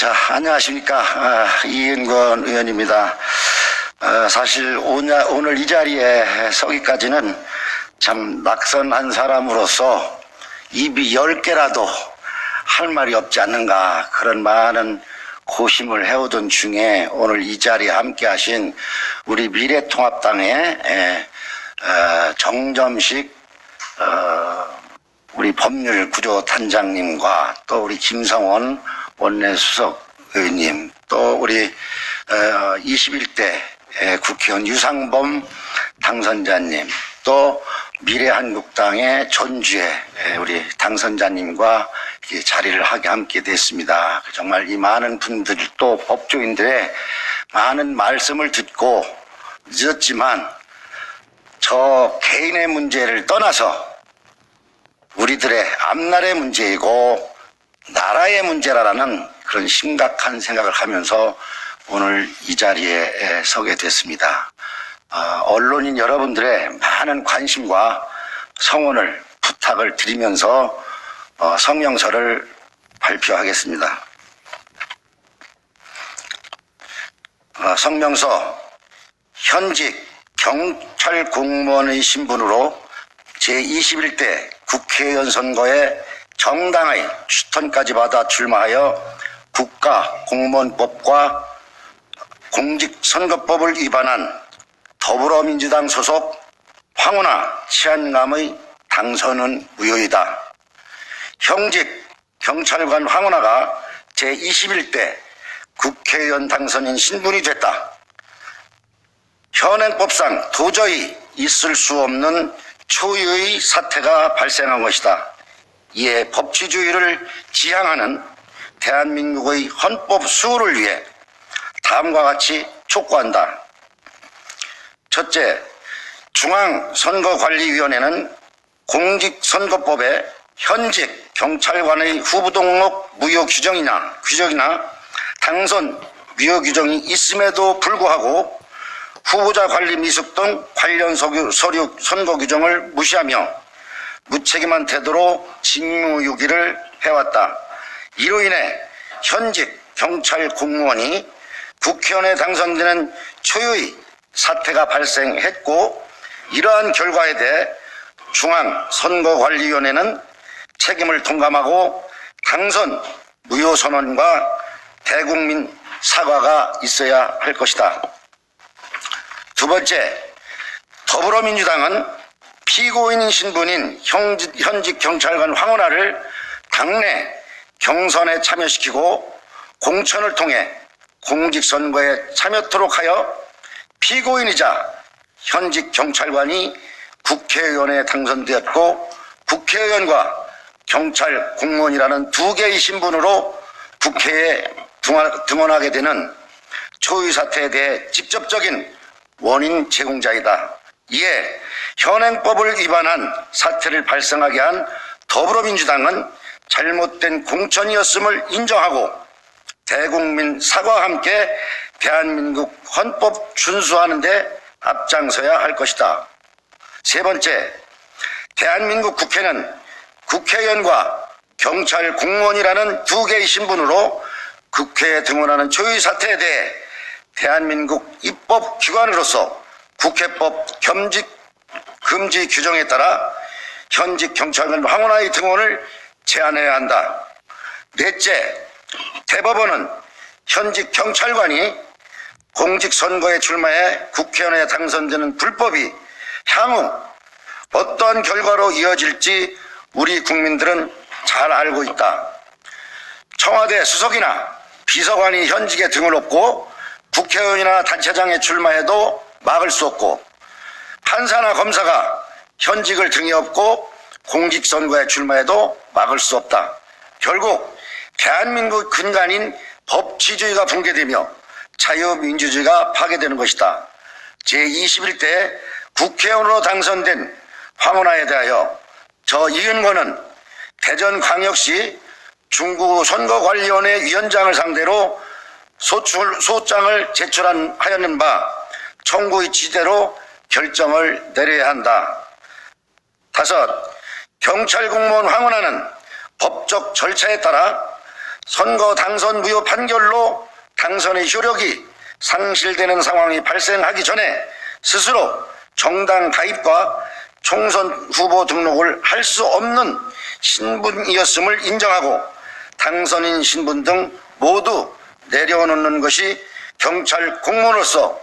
자, 안녕하십니까. 아, 이은권 의원입니다. 어, 사실 오늘, 오늘 이 자리에 서기까지는 참 낙선한 사람으로서 입이 열 개라도 할 말이 없지 않는가 그런 많은 고심을 해오던 중에 오늘 이 자리에 함께 하신 우리 미래통합당의 에, 어, 정점식 어, 우리 법률 구조 단장님과 또 우리 김성원 원내수석 의원님 또 우리 어, 21대 국회의원 유상범 당선자님 또 미래한국당의 전주의 우리 당선자님과 이 자리를 하게 함께 됐습니다. 정말 이 많은 분들 또 법조인들의 많은 말씀을 듣고 늦었지만 저 개인의 문제를 떠나서 우리들의 앞날의 문제이고 나라의 문제라는 그런 심각한 생각을 하면서 오늘 이 자리에 서게 됐습니다. 어, 언론인 여러분들의 많은 관심과 성원을 부탁을 드리면서 어, 성명서를 발표하겠습니다. 어, 성명서 현직 경찰 공무원의 신분으로 제21대 국회의원 선거에 정당의 추천까지 받아 출마하여 국가 공무원법과 공직선거법을 위반한 더불어민주당 소속 황운하 치안감의 당선은 무효이다. 형직 경찰관 황운하가 제21대 국회의원 당선인 신분이 됐다. 현행법상 도저히 있을 수 없는 초유의 사태가 발생한 것이다. 이에 법치주의를 지향하는 대한민국의 헌법 수호를 위해 다음과 같이 촉구한다. 첫째, 중앙선거관리위원회는 공직선거법에 현직 경찰관의 후보 등록 무효 규정이나 규정이나 당선 무효 규정이 있음에도 불구하고 후보자 관리 미숙 등 관련 서류, 서류 선거 규정을 무시하며 무책임한 태도로 직무유기를 해왔다. 이로 인해 현직 경찰 공무원이 국회의원에 당선되는 초유의 사태가 발생했고 이러한 결과에 대해 중앙선거관리위원회는 책임을 통감하고 당선 무효 선언과 대국민 사과가 있어야 할 것이다. 두 번째, 더불어민주당은 피고인 신분인 현직, 경찰관 황원하를 당내 경선에 참여시키고 공천을 통해 공직선거에 참여토록 하여 피고인이자 현직 경찰관이 국회의원에 당선되었고 국회의원과 경찰 공무원이라는 두 개의 신분으로 국회에 등원하게 되는 초유 사태에 대해 직접적인 원인 제공자이다. 이에 현행법을 위반한 사태를 발생하게 한 더불어민주당은 잘못된 공천이었음을 인정하고 대국민 사과와 함께 대한민국 헌법 준수하는 데 앞장서야 할 것이다. 세 번째, 대한민국 국회는 국회의원과 경찰 공무원이라는 두 개의 신분으로 국회에 등원하는 초유 사태에 대해 대한민국 입법기관으로서 국회법 겸직 금지 규정에 따라 현직 경찰관 황혼아의 등원을 제한해야 한다. 넷째, 대법원은 현직 경찰관이 공직선거에 출마해 국회의원에 당선되는 불법이 향후 어떠한 결과로 이어질지 우리 국민들은 잘 알고 있다. 청와대 수석이나 비서관이 현직에 등을 업고 국회의원이나 단체장에 출마해도 막을 수 없고 판사나 검사가 현직을 등에 업고 공직선거에 출마해도 막을 수 없다. 결국 대한민국 근간인 법치주의가 붕괴되며 자유민주주의가 파괴되는 것이다. 제21대 국회의원으로 당선된 황운하에 대하여 저 이은권은 대전광역시 중구선거관리위원회 위원장을 상대로 소출, 소장을 제출한 하였는 바 청구의 지대로 결정을 내려야 한다. 다섯, 경찰 공무원 황운하는 법적 절차에 따라 선거 당선 무효 판결로 당선의 효력이 상실되는 상황이 발생하기 전에 스스로 정당 가입과 총선 후보 등록을 할 수 없는 신분이었음을 인정하고 당선인 신분 등 모두 내려놓는 것이 경찰 공무원으로서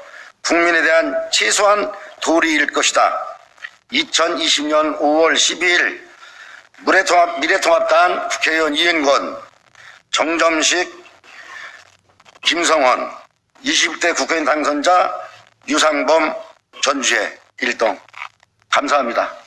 국민에 대한 최소한 도리일 것이다. 2020년 5월 12일 미래통합, 미래통합당 국회의원 이은권, 정점식, 김성원, 20대 국회의원 당선자 유상범 전주의 일동 감사합니다.